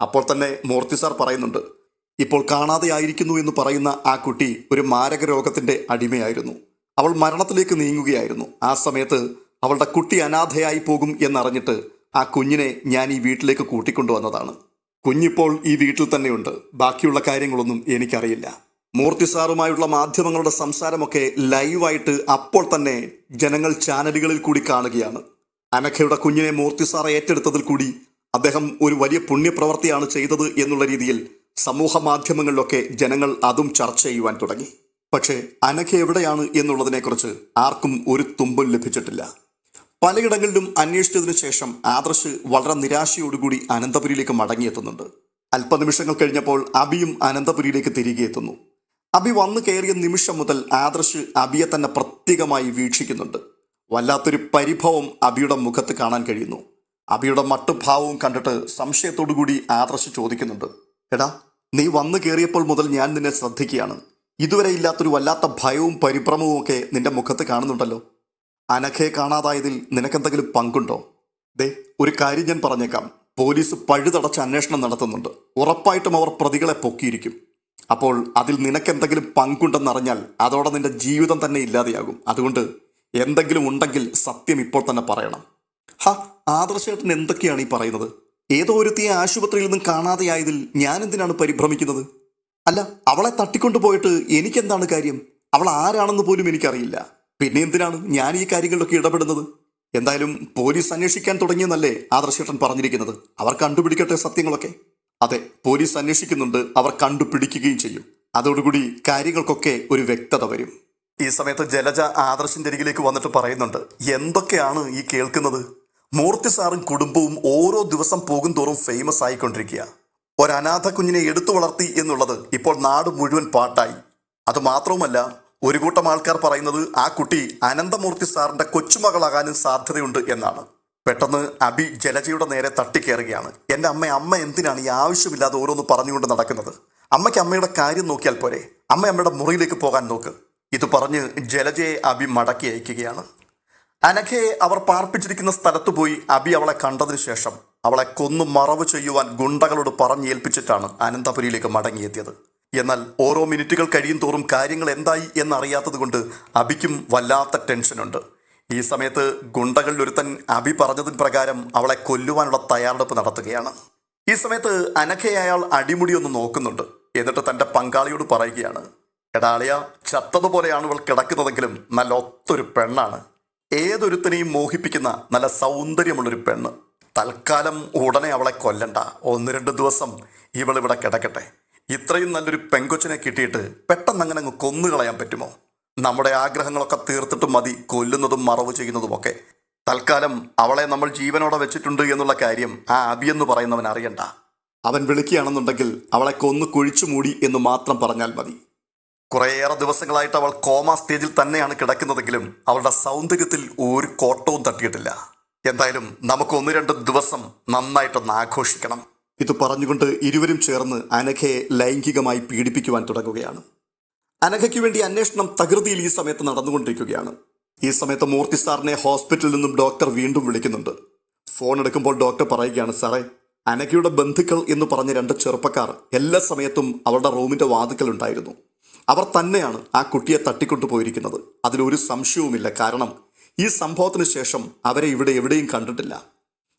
അപ്പോൾ തന്നെ മൂർത്തി സാർ പറയുന്നുണ്ട് ഇപ്പോൾ കാണാതെയായിരിക്കുന്നു എന്ന് പറയുന്ന ആ കുട്ടി ഒരു മാരക രോഗത്തിന്റെ അടിമയായിരുന്നു. അവൾ മരണത്തിലേക്ക് നീങ്ങുകയായിരുന്നു. ആ സമയത്ത് അവളുടെ കുട്ടി അനാഥയായി പോകും എന്നറിഞ്ഞിട്ട് ആ കുഞ്ഞിനെ ഞാൻ ഈ വീട്ടിലേക്ക് കൂട്ടിക്കൊണ്ടുവന്നതാണ് കുഞ്ഞിപ്പോൾ ഈ വീട്ടിൽ തന്നെയുണ്ട്. ബാക്കിയുള്ള കാര്യങ്ങളൊന്നും എനിക്കറിയില്ല. മൂർത്തി സാറുമായുള്ള മാധ്യമങ്ങളുടെ സംസാരമൊക്കെ ലൈവായിട്ട് അപ്പോൾ തന്നെ ജനങ്ങൾ ചാനലുകളിൽ കൂടി കാണുകയാണ്. അനഖയുടെ കുഞ്ഞിനെ മൂർത്തി സാർ ഏറ്റെടുത്തതിൽ കൂടി അദ്ദേഹം ഒരു വലിയ പുണ്യപ്രവർത്തിയാണ് ചെയ്തത് എന്നുള്ള രീതിയിൽ സമൂഹ മാധ്യമങ്ങളിലൊക്കെ ജനങ്ങൾ അതും ചർച്ച ചെയ്യുവാൻ തുടങ്ങി. പക്ഷേ അനഘ എവിടെയാണ് എന്നുള്ളതിനെക്കുറിച്ച് ആർക്കും ഒരു തുമ്പും ലഭിച്ചിട്ടില്ല. പലയിടങ്ങളിലും അന്വേഷിച്ചതിനു ശേഷം ആദർശ് വളരെ നിരാശയോടുകൂടി അനന്തപുരിയിലേക്ക് മടങ്ങിയെത്തുന്നുണ്ട്. അല്പനിമിഷങ്ങൾ കഴിഞ്ഞപ്പോൾ അബിയും അനന്തപുരിയിലേക്ക് തിരികെ എത്തുന്നു. അബി വന്നു കയറിയ നിമിഷം മുതൽ ആദർശ് അബിയെ തന്നെ പ്രത്യേകമായി വീക്ഷിക്കുന്നുണ്ട്. വല്ലാത്തൊരു പരിഭവം അബിയുടെ മുഖത്ത് കാണാൻ കഴിയുന്നു. അബിയുടെ മട്ടുഭാവവും കണ്ടിട്ട് സംശയത്തോടുകൂടി ആദർശ് ചോദിക്കുന്നുണ്ട്. എടാ നീ വന്നു കയറിയപ്പോൾ മുതൽ ഞാൻ നിന്നെ ശ്രദ്ധിക്കുകയാണ്. ഇതുവരെ ഇല്ലാത്തൊരു വല്ലാത്ത ഭയവും പരിഭ്രമവും ഒക്കെ നിന്റെ മുഖത്ത് കാണുന്നുണ്ടല്ലോ. അനഘയെ കാണാതായതിൽ നിനക്കെന്തെങ്കിലും പങ്കുണ്ടോ? ദേ ഒരു കാര്യം ഞാൻ പറഞ്ഞേക്കാം. പോലീസ് പഴുതടച്ച് അന്വേഷണം നടത്തുന്നുണ്ട്. ഉറപ്പായിട്ടും അവർ പ്രതികളെ പൊക്കിയിരിക്കും. അപ്പോൾ അതിൽ നിനക്കെന്തെങ്കിലും പങ്കുണ്ടെന്നറിഞ്ഞാൽ അതോടെ നിന്റെ ജീവിതം തന്നെ ഇല്ലാതെയാകും. അതുകൊണ്ട് എന്തെങ്കിലും ഉണ്ടെങ്കിൽ സത്യം ഇപ്പോൾ തന്നെ പറയണം. ഹ ആദർശേട്ടൻ എന്തൊക്കെയാണ് ഈ പറയുന്നത്? ഏതോ ഒരുത്തിയെ ആശുപത്രിയിൽ നിന്നും കാണാതെയായതിൽ ഞാൻ എന്തിനാണ് പരിഭ്രമിക്കുന്നത്? അല്ല അവളെ തട്ടിക്കൊണ്ടുപോയിട്ട് എനിക്കെന്താണ് കാര്യം? അവൾ ആരാണെന്ന് പോലും എനിക്കറിയില്ല. പിന്നെ എന്തിനാണ് ഞാൻ ഈ കാര്യങ്ങളിലൊക്കെ ഇടപെടുന്നത്? എന്തായാലും പോലീസ് അന്വേഷിക്കാൻ തുടങ്ങിയെന്നല്ലേ ആദർശേട്ടൻ പറഞ്ഞിരിക്കുന്നത്. അവർ കണ്ടുപിടിക്കട്ടെ സത്യങ്ങളൊക്കെ. അതെ പോലീസ് അന്വേഷിക്കുന്നുണ്ട്. അവർ കണ്ടുപിടിക്കുകയും ചെയ്യും. അതോടുകൂടി കാര്യങ്ങൾക്കൊക്കെ ഒരു വ്യക്തത വരും. ഈ സമയത്ത് ജലജ ആദർശിന്റെ അരികിലേക്ക് വന്നിട്ട് പറയുന്നുണ്ട് എന്തൊക്കെയാണ് ഈ കേൾക്കുന്നത്? മൂർത്തി സാറും കുടുംബവും ഓരോ ദിവസം പോകും തോറും ഫേമസ് ആയിക്കൊണ്ടിരിക്കുക ഒരനാഥ കുഞ്ഞിനെ എടുത്തു വളർത്തി എന്നുള്ളത് ഇപ്പോൾ നാട് മുഴുവൻ പാട്ടായി. അത് മാത്രവുമല്ല ഒരു കൂട്ടം ആൾക്കാർ പറയുന്നത് ആ കുട്ടി അനന്തമൂർത്തി സാറിന്റെ കൊച്ചുമകളാകാനും സാധ്യതയുണ്ട് എന്നാണ്. പെട്ടെന്ന് അബി ജലജയുടെ നേരെ തട്ടിക്കയറുകയാണ് എന്റെ അമ്മ അമ്മ എന്തിനാണ് ഈ ആവശ്യമില്ലാതെ ഓരോന്ന് പറഞ്ഞുകൊണ്ട് നടക്കുന്നത്? അമ്മയ്ക്ക് അമ്മയുടെ കാര്യം നോക്കിയാൽ പോരെ. അമ്മ അമ്മയുടെ മുറിയിലേക്ക് പോകാൻ നോക്ക്. ഇത് പറഞ്ഞ് ജലജയെ അബി മടക്കി അയക്കുകയാണ്. അനഘയെ അവർ പാർപ്പിച്ചിരിക്കുന്ന സ്ഥലത്തു പോയി അബി അവളെ കണ്ടതിന് ശേഷം അവളെ കൊന്നു മറവ് ചെയ്യുവാൻ ഗുണ്ടകളോട് പറഞ്ഞേൽപ്പിച്ചിട്ടാണ് അനന്തപുരിയിലേക്ക് മടങ്ങിയെത്തിയത്. എന്നാൽ ഓരോ മിനിറ്റുകൾ കഴിയും തോറും കാര്യങ്ങൾ എന്തായി എന്നറിയാത്തത് കൊണ്ട് അബിക്കും വല്ലാത്ത ടെൻഷനുണ്ട് ഈ സമയത്ത് ഗുണ്ടകളിൽ ഒരുത്തൻ അബി പറഞ്ഞതിന് പ്രകാരം അവളെ കൊല്ലുവാനുള്ള തയ്യാറെടുപ്പ് നടത്തുകയാണ്. ഈ സമയത്ത് അനഘയെ അയാൾ അടിമുടി ഒന്ന് നോക്കുന്നുണ്ട്. എന്നിട്ട് തന്റെ പങ്കാളിയോട് പറയുകയാണ് എടാളിയ ചത്തതുപോലെയാണ് ഇവൾ കിടക്കുന്നതെങ്കിലും നല്ല ഒത്തൊരു പെണ്ണാണ്. ഏതൊരുത്തനെയും മോഹിപ്പിക്കുന്ന നല്ല സൗന്ദര്യമുള്ളൊരു പെണ്ണ്. തൽക്കാലം ഉടനെ അവളെ കൊല്ലണ്ട. ഒന്ന് രണ്ട് ദിവസം ഇവളിവിടെ കിടക്കട്ടെ. ഇത്രയും നല്ലൊരു പെങ്കൊച്ചിനെ കിട്ടിയിട്ട് പെട്ടെന്ന് അങ്ങനെ അങ്ങ് കൊന്നുകളയാൻ പറ്റുമോ? നമ്മുടെ ആഗ്രഹങ്ങളൊക്കെ തീർത്തിട്ട് മതി കൊല്ലുന്നതും മറവ് ചെയ്യുന്നതുമൊക്കെ. തൽക്കാലം അവളെ നമ്മൾ ജീവനോടെ വെച്ചിട്ടുണ്ട് എന്നുള്ള കാര്യം ആ അബി എന്ന് പറയുന്നവൻ അറിയണ്ട. അവൻ വിളിക്കുകയാണെന്നുണ്ടെങ്കിൽ അവളെ കൊന്നു കുഴിച്ചു മൂടി എന്ന് മാത്രം പറഞ്ഞാൽ മതി. കുറേയേറെ ദിവസങ്ങളായിട്ട് അവൾ കോമ സ്റ്റേജിൽ തന്നെയാണ് കിടക്കുന്നതെങ്കിലും അവളുടെ സൗന്ദര്യത്തിൽ ഒരു കോട്ടവും തട്ടിയിട്ടില്ല. എന്തായാലും നമുക്ക് ഒന്ന് രണ്ട് ദിവസം നന്നായിട്ടൊന്ന് ആഘോഷിക്കണം. ഇത് പറഞ്ഞുകൊണ്ട് ഇരുവരും ചേർന്ന് അനഘയെ ലൈംഗികമായി പീഡിപ്പിക്കുവാൻ തുടങ്ങുകയാണ്. അനഘയ്ക്ക് വേണ്ടി അന്വേഷണം തകൃതിയിൽ ഈ സമയത്ത് നടന്നുകൊണ്ടിരിക്കുകയാണ്. ഈ സമയത്ത് മൂർത്തി സാറിനെ ഹോസ്പിറ്റലിൽ നിന്നും ഡോക്ടർ വീണ്ടും വിളിക്കുന്നുണ്ട്. ഫോൺ എടുക്കുമ്പോൾ ഡോക്ടർ പറയുകയാണ് സാറേ അനഘയുടെ ബന്ധുക്കൾ എന്ന് പറഞ്ഞ രണ്ട് ചെറുപ്പക്കാർ എല്ലാ സമയത്തും അവളുടെ റൂമിന്റെ വാതുക്കൽ ഉണ്ടായിരുന്നു. അവർ തന്നെയാണ് ആ കുട്ടിയെ തട്ടിക്കൊണ്ടു പോയിരിക്കുന്നത് അതിലൊരു സംശയവുമില്ല. കാരണം ഈ സംഭവത്തിന് ശേഷം അവരെ ഇവിടെ എവിടെയും കണ്ടിട്ടില്ല.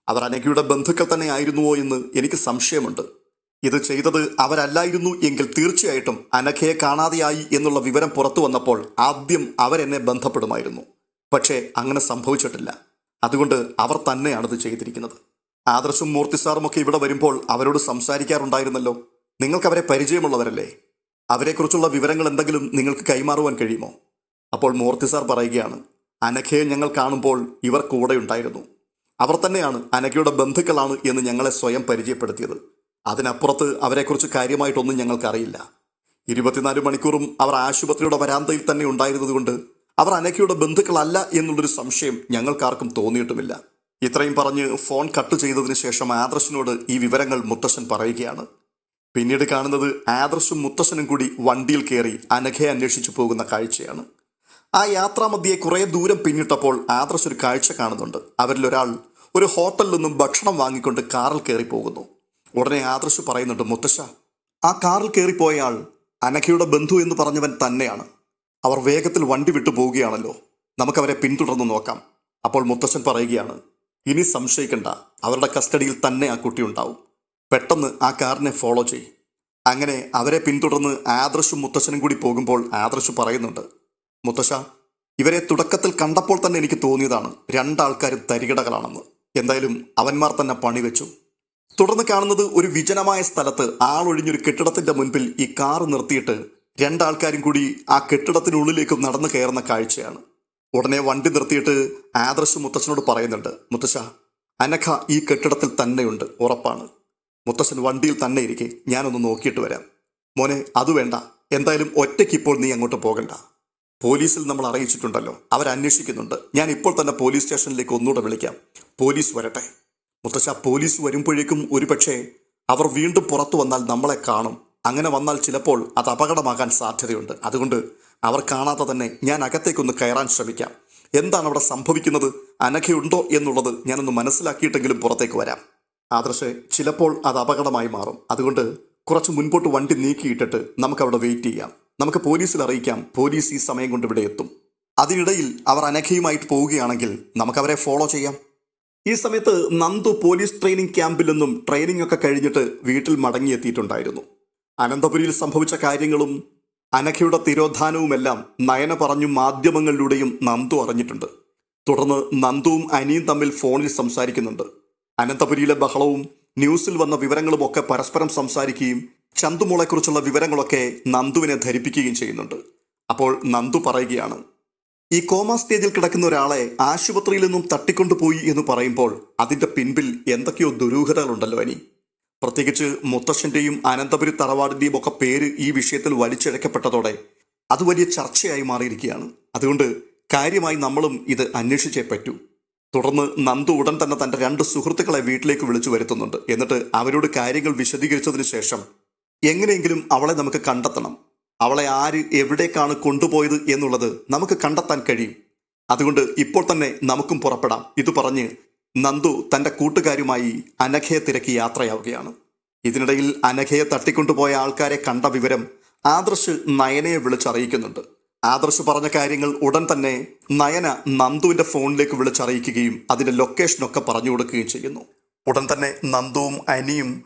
അവർ അനഘയുടെ ബന്ധുക്കൾ തന്നെ ആയിരുന്നുവോ എന്ന് എനിക്ക് സംശയമുണ്ട്. ഇത് ചെയ്തത് അവരല്ലായിരുന്നു എങ്കിൽ തീർച്ചയായിട്ടും അനഘയെ കാണാതെയായി എന്നുള്ള വിവരം പുറത്തു വന്നപ്പോൾ ആദ്യം അവരെന്നെ ബന്ധപ്പെടുമായിരുന്നു. പക്ഷേ അങ്ങനെ സംഭവിച്ചിട്ടില്ല. അതുകൊണ്ട് അവർ തന്നെയാണ് ഇത് ചെയ്തിരിക്കുന്നത്. ആദർശും മൂർത്തി സാറും ഒക്കെ ഇവിടെ വരുമ്പോൾ അവരോട് സംസാരിക്കാറുണ്ടായിരുന്നല്ലോ. നിങ്ങൾക്കവരെ പരിചയമുള്ളവരല്ലേ? അവരെക്കുറിച്ചുള്ള വിവരങ്ങൾ എന്തെങ്കിലും നിങ്ങൾക്ക് കൈമാറുവാൻ കഴിയുമോ? അപ്പോൾ മൂർത്തി സാർ പറയുകയാണ് അനഘയെ ഞങ്ങൾ കാണുമ്പോൾ ഇവർ കൂടെ ഉണ്ടായിരുന്നു. അവർ തന്നെയാണ് അനഘയുടെ ബന്ധുക്കളാണ് എന്ന് ഞങ്ങളെ സ്വയം പരിചയപ്പെടുത്തിയത്. അതിനപ്പുറത്ത് അവരെക്കുറിച്ച് കാര്യമായിട്ടൊന്നും ഞങ്ങൾക്കറിയില്ല. ഇരുപത്തിനാല് മണിക്കൂറും അവർ ആശുപത്രിയുടെ വരാന്തയിൽ തന്നെ ഉണ്ടായിരുന്നതുകൊണ്ട് അവർ അനഘയുടെ ബന്ധുക്കളല്ല എന്നുള്ളൊരു സംശയം ഞങ്ങൾക്കാർക്കും തോന്നിയിട്ടുമില്ല. ഇത്രയും പറഞ്ഞ് ഫോൺ കട്ട് ചെയ്തതിന് ശേഷം ആദർശിനോട് ഈ വിവരങ്ങൾ മുത്തശ്ശൻ പറയുകയാണ് പിന്നീട് കാണുന്നത് ആദർശും മുത്തശ്ശനും കൂടി വണ്ടിയിൽ കയറി അനഘയെ അന്വേഷിച്ചു പോകുന്ന കാഴ്ചയാണ്. ആ യാത്രാമധ്യയെ കുറേ ദൂരം പിന്നിട്ടപ്പോൾ ആദർശ് ഒരു കാഴ്ച കാണുന്നുണ്ട്. അവരിലൊരാൾ ഒരു ഹോട്ടലിൽ നിന്നും ഭക്ഷണം വാങ്ങിക്കൊണ്ട് കാറിൽ കയറി പോകുന്നു. ഉടനെ ആദർശ് പറയുന്നുണ്ട് മുത്തശ്ശ ആ കാറിൽ കയറിപ്പോയയാൾ അനഘയുടെ ബന്ധു എന്ന് പറഞ്ഞവൻ തന്നെയാണ്. അവർ വേഗത്തിൽ വണ്ടി വിട്ടു പോവുകയാണല്ലോ. നമുക്കവരെ പിന്തുടർന്ന് നോക്കാം. അപ്പോൾ മുത്തശ്ശൻ പറയുകയാണ് ഇനി സംശയിക്കണ്ട. അവരുടെ കസ്റ്റഡിയിൽ തന്നെ ആ കുട്ടി ഉണ്ടാവും. പെട്ടെന്ന് ആ കാറിനെ ഫോളോ ചെയ്യും. അങ്ങനെ അവരെ പിന്തുടർന്ന് ആദർശും മുത്തശ്ശനും കൂടി പോകുമ്പോൾ ആദർശ് പറയുന്നുണ്ട് മുത്തശ്ശ ഇവരെ തുടക്കത്തിൽ കണ്ടപ്പോൾ തന്നെ എനിക്ക് തോന്നിയതാണ് രണ്ടാൾക്കാരും തരികിടകളാണെന്ന്. എന്തായാലും അവന്മാർ തന്നെ പണിവെച്ചു തുടർന്ന് കാണുന്നത് ഒരു വിജനമായ സ്ഥലത്ത് ആളൊഴിഞ്ഞൊരു കെട്ടിടത്തിന്റെ മുൻപിൽ ഈ കാർ നിർത്തിയിട്ട് രണ്ടാൾക്കാരും കൂടി ആ കെട്ടിടത്തിനുള്ളിലേക്കും നടന്നു കയറുന്ന കാഴ്ചയാണ്. ഉടനെ വണ്ടി നിർത്തിയിട്ട് ആദർശ് മുത്തച്ഛനോട് പറയുന്നുണ്ട് മുത്തശ്ശ അനഘ ഈ കെട്ടിടത്തിൽ തന്നെയുണ്ട് ഉറപ്പാണ്. മുത്തശ്ശൻ വണ്ടിയിൽ തന്നെ ഇരിക്കെ ഞാനൊന്ന് നോക്കിയിട്ട് വരാം. മോനെ അത് വേണ്ട. എന്തായാലും ഒറ്റയ്ക്ക് ഇപ്പോൾ നീ അങ്ങോട്ട് പോകണ്ട. പോലീസിൽ നമ്മൾ അറിയിച്ചിട്ടുണ്ടല്ലോ അവരന്വേഷിക്കുന്നുണ്ട്. ഞാൻ ഇപ്പോൾ തന്നെ പോലീസ് സ്റ്റേഷനിലേക്ക് ഒന്നുകൂടെ വിളിക്കാം. പോലീസ് വരട്ടെ. മുത്തശ്ശ പോലീസ് വരുമ്പോഴേക്കും ഒരുപക്ഷെ അവർ വീണ്ടും പുറത്തു വന്നാൽ നമ്മളെ കാണും. അങ്ങനെ വന്നാൽ ചിലപ്പോൾ അത് അപകടമാകാൻ സാധ്യതയുണ്ട്. അതുകൊണ്ട് അവർ കാണാതെ തന്നെ ഞാൻ അകത്തേക്കൊന്ന് കയറാൻ ശ്രമിക്കാം. എന്താണ് അവിടെ സംഭവിക്കുന്നത്? അനഘയുണ്ടോ എന്നുള്ളത് ഞാനൊന്ന് മനസ്സിലാക്കിയിട്ടെങ്കിലും പുറത്തേക്ക് വരാം. ആദർശെ ചിലപ്പോൾ അത് അപകടമായി മാറും. അതുകൊണ്ട് കുറച്ച് മുൻപോട്ട് വണ്ടി നീക്കിയിട്ടിട്ട് നമുക്കവിടെ വെയിറ്റ് ചെയ്യാം. നമുക്ക് പോലീസിൽ അറിയിക്കാം പോലീസ് ഈ സമയം കൊണ്ട് ഇവിടെ എത്തും. അതിനിടയിൽ അവർ അനഘയുമായിട്ട് പോവുകയാണെങ്കിൽ നമുക്കവരെ ഫോളോ ചെയ്യാം. ഈ സമയത്ത് നന്ദു പോലീസ് ട്രെയിനിങ് ക്യാമ്പിൽ നിന്നും ട്രെയിനിങ് ഒക്കെ കഴിഞ്ഞിട്ട് വീട്ടിൽ മടങ്ങിയെത്തിയിട്ടുണ്ടായിരുന്നു. അനന്തപുരിയിൽ സംഭവിച്ച കാര്യങ്ങളും അനഘയുടെ തിരോധാനവുമെല്ലാം നയന പറഞ്ഞു മാധ്യമങ്ങളിലൂടെയും നന്ദു അറിഞ്ഞിട്ടുണ്ട്. തുടർന്ന് നന്ദുവും അനിയും തമ്മിൽ ഫോണിൽ സംസാരിക്കുന്നുണ്ട്. അനന്തപുരിയിലെ ബഹളവും ന്യൂസിൽ വന്ന വിവരങ്ങളും ഒക്കെ പരസ്പരം സംസാരിക്കുകയും ചന്തുമോളെക്കുറിച്ചുള്ള വിവരങ്ങളൊക്കെ നന്ദുവിനെ ധരിപ്പിക്കുകയും ചെയ്യുന്നുണ്ട്. അപ്പോൾ നന്ദു പറയുകയാണ് ഈ കോമ സ്റ്റേജിൽ കിടക്കുന്ന ഒരാളെ ആശുപത്രിയിൽ നിന്നും തട്ടിക്കൊണ്ടുപോയി എന്ന് പറയുമ്പോൾ അതിന്റെ പിൻപിൽ എന്തൊക്കെയോ ദുരൂഹതകളുണ്ടല്ലോ അനി. പ്രത്യേകിച്ച് മുത്തശ്ശന്റെയും അനന്തപുരി തറവാടിന്റെയും ഒക്കെ പേര് ഈ വിഷയത്തിൽ വലിച്ചിഴക്കപ്പെട്ടതോടെ അത് വലിയ ചർച്ചയായി മാറിയിരിക്കുകയാണ്. അതുകൊണ്ട് കാര്യമായി നമ്മളും ഇത് അന്വേഷിച്ചേ പറ്റൂ. തുടർന്ന് നന്ദു ഉടൻ തന്നെ തന്റെ രണ്ട് സുഹൃത്തുക്കളെ വീട്ടിലേക്ക് വിളിച്ചു വരുത്തുന്നുണ്ട്. എന്നിട്ട് അവരോട് കാര്യങ്ങൾ വിശദീകരിച്ചതിന് ശേഷം എങ്ങനെയെങ്കിലും അവളെ നമുക്ക് കണ്ടെത്തണം. അവളെ ആര് എവിടേക്കാണ് കൊണ്ടുപോയത് എന്നുള്ളത് നമുക്ക് കണ്ടെത്താൻ കഴിയും. അതുകൊണ്ട് ഇപ്പോൾ തന്നെ നമുക്കും പുറപ്പെടാം. ഇത് പറഞ്ഞ് നന്ദു തന്റെ കൂട്ടുകാരുമായി അനഘയെ തിരക്കി യാത്രയാവുകയാണ്. ഇതിനിടയിൽ അനഘയെ തട്ടിക്കൊണ്ടുപോയ ആൾക്കാരെ കണ്ട വിവരം ആദർശ് നയനയെ വിളിച്ചറിയിക്കുന്നുണ്ട്. ആദർശ് പറഞ്ഞ കാര്യങ്ങൾ ഉടൻ തന്നെ നയന നന്ദുവിന്റെ ഫോണിലേക്ക് വിളിച്ചറിയിക്കുകയും അതിന്റെ ലൊക്കേഷനൊക്കെ പറഞ്ഞു കൊടുക്കുകയും ചെയ്യുന്നു. ഉടൻ തന്നെ നന്ദുവും അനിയും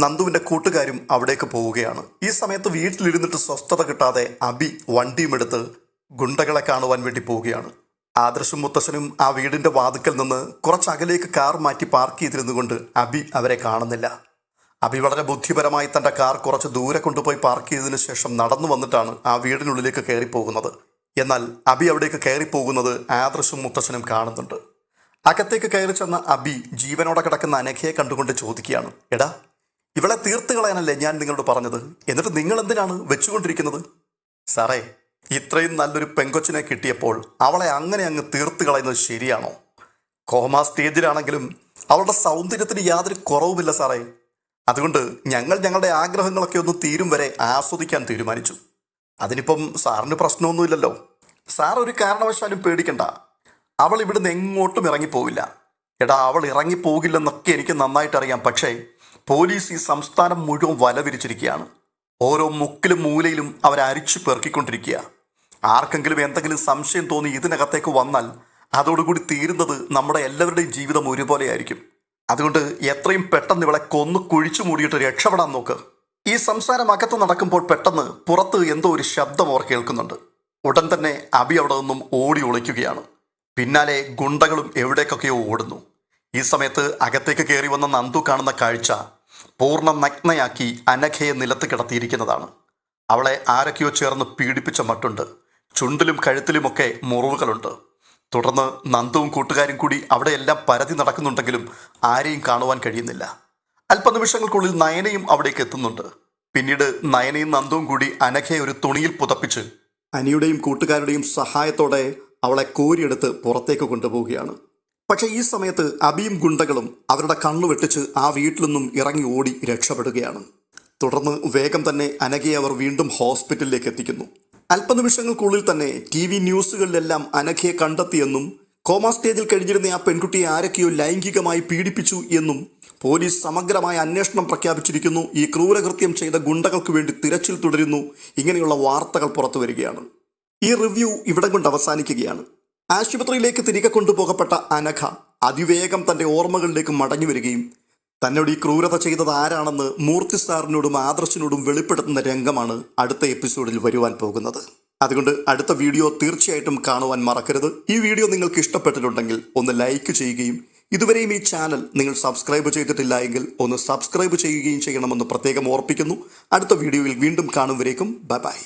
നന്ദുവിന്റെ കൂട്ടുകാരും അവിടേക്ക് പോവുകയാണ്. ഈ സമയത്ത് വീട്ടിലിരുന്നിട്ട് സ്വസ്ഥത കിട്ടാതെ അബി വണ്ടിയും എടുത്ത് ഗുണ്ടകളെ കാണുവാൻ വേണ്ടി പോവുകയാണ്. ആദർശും മുത്തശ്ശനും ആ വീടിന്റെ വാതുക്കൽ നിന്ന് കുറച്ചകലേക്ക് കാർ മാറ്റി പാർക്ക് ചെയ്തിരുന്നു കൊണ്ട് അബി അവരെ കാണുന്നില്ല. അബി വളരെ ബുദ്ധിപരമായി തന്റെ കാർ കുറച്ച് ദൂരെ കൊണ്ടുപോയി പാർക്ക് ചെയ്തതിനു ശേഷം നടന്നു വന്നിട്ടാണ് ആ വീടിനുള്ളിലേക്ക് കയറി പോകുന്നത് എന്നാൽ അബി അവിടേക്ക് കയറി പോകുന്നത് ആദർശും മുത്തശ്ശനും കാണുന്നുണ്ട്. അകത്തേക്ക് കയറി ചെന്ന അബി ജീവനോടെ കിടക്കുന്ന അനഘയെ കണ്ടുകൊണ്ട് ചോദിക്കുകയാണ്. എടാ ഇവളെ തീർത്ത് കളയാനല്ലേ ഞാൻ നിങ്ങളോട് പറഞ്ഞത്? എന്നിട്ട് നിങ്ങൾ എന്തിനാണ് വെച്ചുകൊണ്ടിരിക്കുന്നത്? സാറേ ഇത്രയും നല്ലൊരു പെങ്കൊച്ചിനെ കിട്ടിയപ്പോൾ അവളെ അങ്ങനെ അങ്ങ് തീർത്ത് കളയുന്നത് ശരിയാണോ? കോമ സ്റ്റേജിലാണെങ്കിലും അവളുടെ സൗന്ദര്യത്തിന് യാതൊരു കുറവുമില്ല സാറേ. അതുകൊണ്ട് ഞങ്ങൾ ഞങ്ങളുടെ ആഗ്രഹങ്ങളൊക്കെ ഒന്ന് തീരും വരെ ആസ്വദിക്കാൻ തീരുമാനിച്ചു. അതിനിപ്പം സാറിന് പ്രശ്നമൊന്നുമില്ലല്ലോ. സാർ ഒരു കാരണവശാലും പേടിക്കണ്ട. അവൾ ഇവിടുന്ന് എങ്ങോട്ടും ഇറങ്ങിപ്പോവില്ല. എടാ അവൾ ഇറങ്ങിപ്പോകില്ലെന്നൊക്കെ എനിക്ക് നന്നായിട്ട് അറിയാം. പക്ഷേ പോലീസ് ഈ സംസ്ഥാനം മുഴുവൻ വലവിരിച്ചിരിക്കുകയാണ്. ഓരോ മുക്കിലും മൂലയിലും അവരരിച്ചു പെറുക്കിക്കൊണ്ടിരിക്കുക. ആർക്കെങ്കിലും എന്തെങ്കിലും സംശയം തോന്നി ഇതിനകത്തേക്ക് വന്നാൽ അതോടുകൂടി തീരുന്നത് നമ്മുടെ എല്ലാവരുടെയും ജീവിതം ഒരുപോലെയായിരിക്കും. അതുകൊണ്ട് എത്രയും പെട്ടെന്ന് ഇവളെ കൊന്നു കുഴിച്ചു മൂടിയിട്ട് രക്ഷപ്പെടാൻ നോക്ക്. ഈ സംസാരം അകത്ത് നടക്കുമ്പോൾ പെട്ടെന്ന് പുറത്ത് എന്തോ ഒരു ശബ്ദം അവർ കേൾക്കുന്നുണ്ട്. ഉടൻ തന്നെ അബി അവിടെ നിന്നും ഓടി ഒളിക്കുകയാണ്. പിന്നാലെ ഗുണ്ടകളും എവിടേക്കൊക്കെയോ ഓടുന്നു. ഈ സമയത്ത് അകത്തേക്ക് കയറി വന്ന നന്ദു കാണുന്ന കാഴ്ച പൂർണ നഗ്നയാക്കി അനഘയെ നിലത്ത് കിടത്തിയിരിക്കുന്നതാണ്. അവളെ ആരൊക്കെയോ ചേർന്ന് പീഡിപ്പിച്ച മട്ടുണ്ട്. ചുണ്ടിലും കഴുത്തിലുമൊക്കെ മുറിവുകളുണ്ട്. തുടർന്ന് നന്ദുവും കൂട്ടുകാരും കൂടി അവിടെയെല്ലാം പരതി നടക്കുന്നുണ്ടെങ്കിലും ആരെയും കാണുവാൻ കഴിയുന്നില്ല. അല്പനിമിഷങ്ങൾക്കുള്ളിൽ നയനയും അവിടേക്ക് എത്തുന്നുണ്ട്. പിന്നീട് നയനയും നന്ദുവും കൂടി അനഘയെ ഒരു തുണിയിൽ പുതപ്പിച്ച് അനിയുടെയും കൂട്ടുകാരുടെയും സഹായത്തോടെ അവളെ കോരിയെടുത്ത് പുറത്തേക്ക് കൊണ്ടുപോവുകയാണ്. പക്ഷെ ഈ സമയത്ത് അബിയും ഗുണ്ടകളും അവരുടെ കണ്ണു വെട്ടിച്ച് ആ വീട്ടിൽ നിന്നും ഇറങ്ങി ഓടി രക്ഷപ്പെടുകയാണ്. തുടർന്ന് വേഗം തന്നെ അനഘയെ അവർ വീണ്ടും ഹോസ്പിറ്റലിലേക്ക് എത്തിക്കുന്നു. അല്പനിമിഷങ്ങൾക്കുള്ളിൽ തന്നെ ടി വി ന്യൂസുകളിലെല്ലാം അനഘയെ കണ്ടെത്തിയെന്നും കോമ സ്റ്റേജിൽ കഴിഞ്ഞിരുന്ന ആ പെൺകുട്ടിയെ ആരൊക്കെയോ ലൈംഗികമായി പീഡിപ്പിച്ചു എന്നും പോലീസ് സമഗ്രമായ അന്വേഷണം പ്രഖ്യാപിച്ചിരിക്കുന്നു. ഈ ക്രൂരകൃത്യം ചെയ്ത ഗുണ്ടകൾക്ക് വേണ്ടി തിരച്ചിൽ തുടരുന്നു. ഇങ്ങനെയുള്ള വാർത്തകൾ പുറത്തു വരികയാണ്. ഈ റിവ്യൂ ഇവിടെ കൊണ്ട് അവസാനിക്കുകയാണ്. ആശുപത്രിയിലേക്ക് തിരികെ കൊണ്ടുപോകപ്പെട്ട അനഘ അതിവേഗം തന്റെ ഓർമ്മകളിലേക്ക് മടങ്ങി വരികയും തന്നോട് ഈ ക്രൂരത ചെയ്തത് ആരാണെന്ന് മൂർത്തി സാറിനോടും ആദർശിനോടും വെളിപ്പെടുത്തുന്ന രംഗമാണ് അടുത്ത എപ്പിസോഡിൽ വരുവാൻ പോകുന്നത്. അതുകൊണ്ട് അടുത്ത വീഡിയോ തീർച്ചയായിട്ടും കാണുവാൻ മറക്കരുത്. ഈ വീഡിയോ നിങ്ങൾക്ക് ഇഷ്ടപ്പെട്ടിട്ടുണ്ടെങ്കിൽ ഒന്ന് ലൈക്ക് ചെയ്യുകയും ഇതുവരെയും ഈ ചാനൽ നിങ്ങൾ സബ്സ്ക്രൈബ് ചെയ്തിട്ടില്ല എങ്കിൽ ഒന്ന് സബ്സ്ക്രൈബ് ചെയ്യുകയും ചെയ്യണമെന്ന് പ്രത്യേകം ഓർപ്പിക്കുന്നു. അടുത്ത വീഡിയോയിൽ വീണ്ടും കാണും വരേക്കും. Bye bye.